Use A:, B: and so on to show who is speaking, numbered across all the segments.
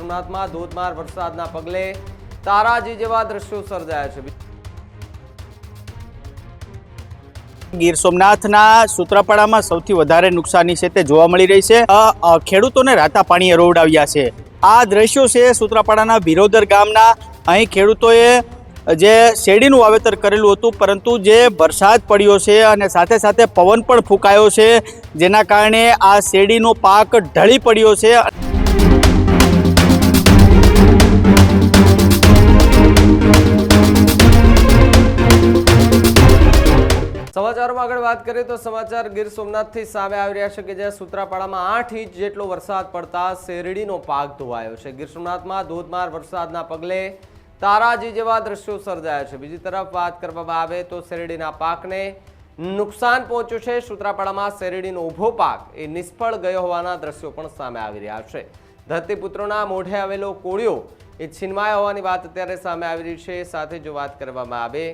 A: સોમનાથમાં ધોધમાર વરસાદના પગલે તારાજી જેવા દ્રશ્યો સર્જાયા છે.
B: ગીર સોમનાથના સૂત્રાપાડામાં સૌથી વધારે નુકસાની છે તે જોવા મળી રહી છે. ખેડૂતોને રાતા પાણીએ રોવડાવ્યા છે. આ દ્રશ્યો છે સૂત્રાપાડાના વિરોધર ગામના. અહીં ખેડૂતોએ જે શેરડીનું વાવેતર કરેલું હતું, પરંતુ જે વરસાદ પડ્યો છે અને સાથે સાથે પવન પણ ફૂંકાયો છે, જેના કારણે આ શેરડીનો પાક ઢળી પડ્યો છે.
A: સમાચારોમાં આગળ વાત કરીએ તો સમાચાર ગીર સોમનાથથી સામે આવી રહ્યા છે કે જ્યાં સૂત્રાપાડામાં આઠ ઇંચ જેટલો વરસાદ પડતા શેરડીનો પાક ધોવાયો છે. ગીર સોમનાથમાં ધોધમાર વરસાદના પગલે તારાજી જેવા દ્રશ્યો સર્જાયા છે. બીજી તરફ વાત કરવામાં આવે તો શેરડીના પાકને નુકસાન પહોંચ્યું છે. સૂત્રાપાડામાં શેરડીનો ઊભો પાક એ નિષ્ફળ ગયો હોવાના દ્રશ્યો પણ સામે આવી રહ્યા છે. ધરતીપુત્રોના મોઢે આવેલો કોળિયો એ છીનવાયો હોવાની વાત અત્યારે સામે આવી રહી છે. સાથે જો વાત કરવામાં આવે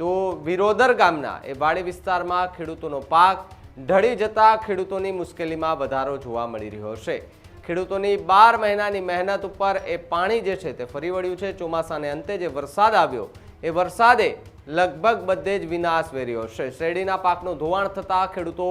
A: તો વિરોધર ગામના એ વાડી વિસ્તારમાં ખેડૂતોનો પાક ઢળી જતા ખેડૂતોની મુશ્કેલીમાં વધારો જોવા મળી રહ્યો છે. ખેડૂતોની બાર મહિનાની મહેનત ઉપર એ પાણી જે છે તે ફરી વળ્યું છે. ચોમાસાને અંતે જે વરસાદ આવ્યો, એ વરસાદે લગભગ બધે જ વિનાશ વેર્યો છે. શેરડીના પાકનું ધોવાણ થતાં ખેડૂતો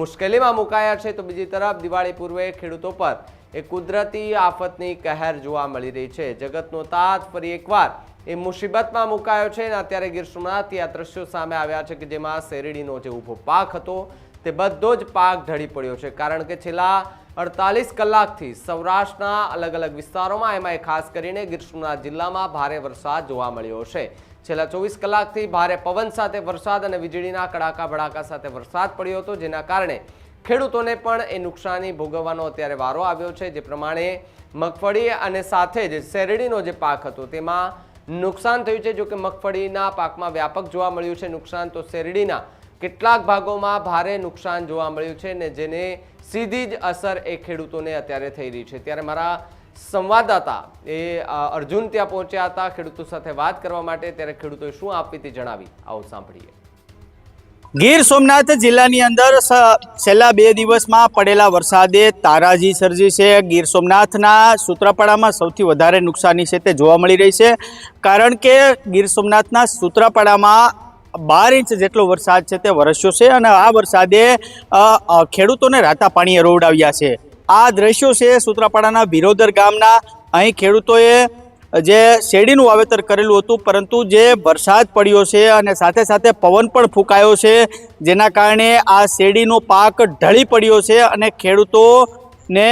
A: મુશ્કેલીમાં મુકાયા છે. તો બીજી તરફ દિવાળી પૂર્વે ખેડૂતો પર એ કુદરતી આફતની કહેર જોવા મળી રહી છે. જગતનો તાત ફરી એકવાર એ મુસીબતમાં મુકાયો છે અને અત્યારે ગીર સોમનાથથી આ દ્રશ્યો સામે આવ્યા છે કે જેમાં શેરડીનો જે ઊભો પાક હતો તે બધો જ પાક ઢળી પડ્યો છે. કારણ કે છેલ્લા અડતાલીસ કલાકથી સૌરાષ્ટ્રના અલગ અલગ વિસ્તારોમાં એમાં ખાસ કરીને ગીર સોમનાથ જિલ્લામાં ભારે વરસાદ જોવા મળ્યો છે. છેલ્લા ચોવીસ કલાકથી ભારે પવન સાથે વરસાદ અને વીજળીના કડાકા ભડાકા સાથે વરસાદ પડ્યો હતો, જેના કારણે ખેડૂતોને પણ એ નુકસાની ભોગવવાનો અત્યારે વારો આવ્યો છે, જે પ્રમાણે મગફળી અને સાથે જ શેરડીનો જે પાક હતો, તેમાં નુકસાન થયું છે. જો કે મગફળીના પાકમાં વ્યાપક જોવા મળ્યું છે, નુકસાન તો શેરડીના કેટલાક ભાગોમાં ભારે નુકસાન જોવા મળ્યું છે ને જેને સીધી જ અસર એ ખેડૂતોને અત્યારે થઈ રહી છે. ત્યારે મારા સંવાદદાતા એ અર્જુન ત્યાં પહોંચ્યા હતા ખેડૂતો સાથે વાત કરવા માટે. ત્યારે ખેડૂતોએ શું આપી તે જણાવી? આવો સાંભળીએ.
B: ગીર સોમનાથ જિલ્લાની અંદર છેલ્લા બે દિવસમાં પડેલા વરસાદે તારાજી સર્જી છે. ગીર સોમનાથના સૂત્રાપાડામાં સૌથી વધારે નુકસાની છે તે જોવા મળી રહી છે. કારણ કે ગીર સોમનાથના સૂત્રાપાડામાં બાર ઇંચ જેટલો વરસાદ છે તે વરસ્યો છે અને આ વરસાદે ખેડૂતોને રાતા પાણીએ રોવડાવ્યા છે. આ દ્રશ્યો છે સૂત્રાપાડાના વિરોધર ગામના. અહીં ખેડૂતોએ જે શેરડીનું વાવેતર કરેલું હતું, પરંતુ જે વરસાદ પડ્યો છે અને સાથે સાથે પવન પણ ફૂંકાયો છે, જેના કારણે આ શેરડીનો પાક ઢળી પડ્યો છે અને ખેડૂતોને ને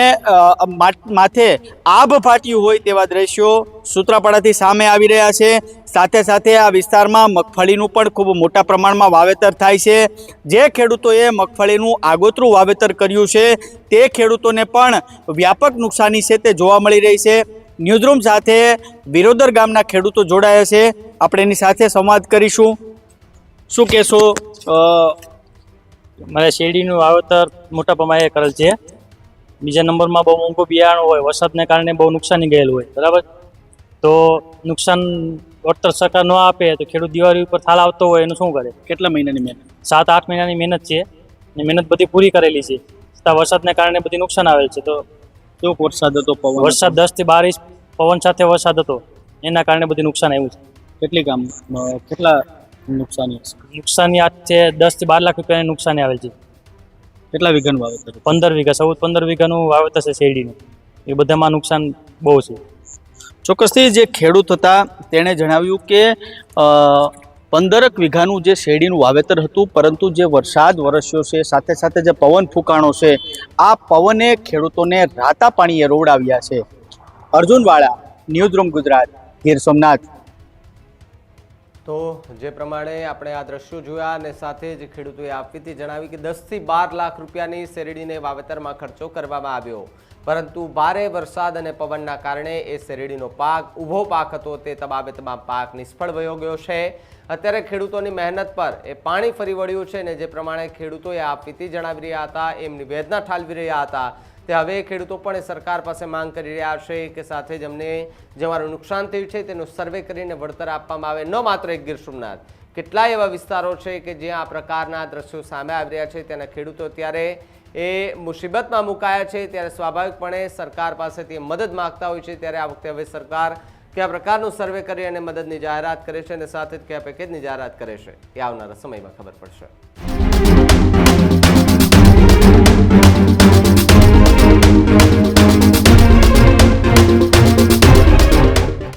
B: માથે આભ ફાટ્યું હોય તેવા દ્રશ્યો સૂત્રાપાડાથી સામે આવી રહ્યા છે. સાથે સાથે આ વિસ્તારમાં મગફળીનું પણ ખૂબ મોટા પ્રમાણમાં વાવેતર થાય છે. જે ખેડૂતોએ મગફળીનું આગોતરું વાવેતર કર્યું છે, તે ખેડૂતોને પણ વ્યાપક નુકસાની છે તે જોવા મળી રહી છે. ન્યૂઝરૂમ સાથે વિરોધર ગામના ખેડૂતો જોડાયા છે. આપણે એની સાથે સંવાદ કરીશું. શું કહેશો
C: મારે શેરડીનું વાવેતર મોટા પ્રમાણે કરેલ છે. બીજા નંબરમાં બહુ મોંઘું બિયારણ હોય વરસાદને કારણે બહુ નુકસાની ગયેલું હોય બરાબર? તો નુકસાન વળતર સરકાર ન આપે તો ખેડૂત દિવાળી ઉપર થાળ આવતો હોય એનું શું કરે?
B: કેટલા મહિનાની મહેનત?
C: સાત આઠ મહિનાની મહેનત છે ને મહેનત બધી પૂરી કરેલી છે. છતાં વરસાદને કારણે બધી નુકસાન આવેલ છે. તો
B: કેવો વરસાદ હતો પવન
C: વરસાદ દસથી બાર ઇંચ પવન સાથે વરસાદ હતો. એના કારણે બધું નુકસાન આવ્યું છે.
B: કેટલી કામ કેટલા નુકસાની
C: નુકસાની આ છે દસથી બાર લાખ રૂપિયાની નુકસાની આવેલ છે.
B: કેટલા વીઘાનું વાવેતર
C: પંદર વીઘા સૌ પંદર વીઘાનું વાવેતર છે શેરડીનું. એ બધામાં નુકસાન બહુ છે.
B: ચોક્કસથી જે ખેડૂત હતા તેણે જણાવ્યું કે પંદરક વીઘાનું જે શેરડીનું વાવેતર હતું, પરંતુ જે વરસાદ વરસ્યો છે, સાથે સાથે જે પવન ફૂંકાણો છે, આ પવને ખેડૂતોને રાતા પાણીએ રોવડાવ્યા છે. અર્જુનવાળા ન્યૂઝરૂમ ગુજરાત, ગીર સોમનાથ.
A: તો જે પ્રમાણે આપણે આ દ્રશ્યો જોયા અને સાથે જ ખેડૂતોએ આપવીથી જણાવી કે દસથી બાર લાખ રૂપિયાની શેરડીને વાવેતરમાં ખર્ચો કરવામાં આવ્યો. પરંતુ ભારે વરસાદ અને પવનના કારણે એ શેરડીનો પાક ઊભો પાક હતો, તે તમામે તમામ પાક નિષ્ફળ વયો ગયો છે. અત્યારે ખેડૂતોની મહેનત પર એ પાણી ફરી વળ્યું છે ને જે પ્રમાણે ખેડૂતોએ આપવીથી જણાવી રહ્યા હતા, એમની વેદના ઠાલવી રહ્યા હતા. તે હવે ખેડૂતો પણ સરકાર પાસે માંગ કરી રહ્યા છે કે સાથે જ અમને જે અમારું નુકસાન થયું છે તેનું સર્વે કરીને વળતર આપવામાં આવે. ન માત્ર એક ગીર સોમનાથ. કેટલાય એવા વિસ્તારો છે કે જ્યાં આ પ્રકારના દ્રશ્યો સામે આવી રહ્યા છે. તેના ખેડૂતો ત્યારે એ મુસીબતમાં મુકાયા છે. ત્યારે સ્વાભાવિકપણે સરકાર પાસેથી મદદ માગતા હોય છે. ત્યારે આ વખતે હવે સરકાર કયા પ્રકારનું સર્વે કરી અને મદદની જાહેરાત કરે છે અને સાથે જ કયા પેકેજની જાહેરાત કરે છે. એ આવનારા સમયમાં ખબર પડશે.